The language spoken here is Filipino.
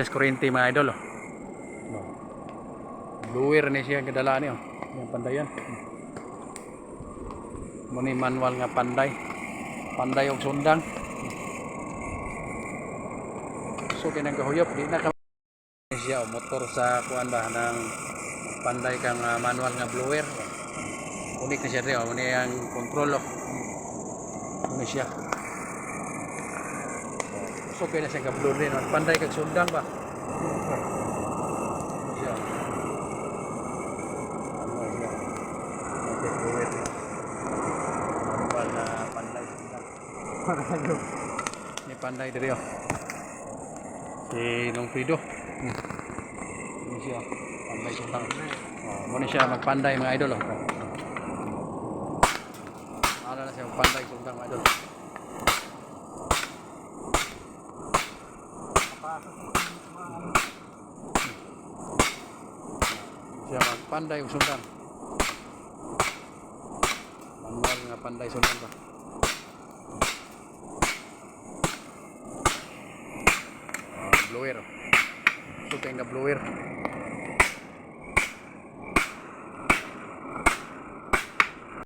Yes, kurente mga idol. Oh. Oh. Blower ni siya kadala niyo. Yung pandayan. Muni manual nga panday. Panday og sundang. So kinang kahuyop di na ka siya oh, motor sa kuan ba ng panday kang ah, manual nga blower. Unik na siya rin. Oh. Muni ang kontrol. Oh. Muni siya. So kaya na siya ka-blue rin. Panday kag sundang ba? Ni panday diri oh. Si Longfido. Hmm. Ini siya. Panday sundang. Oh, muna siya magpanday mga idol oh. Ano na siya magpanday sundang mga idol. Siya magpanday ug sundan? Manual nga panday sundan ba? Ah, blower. Kaya nga blower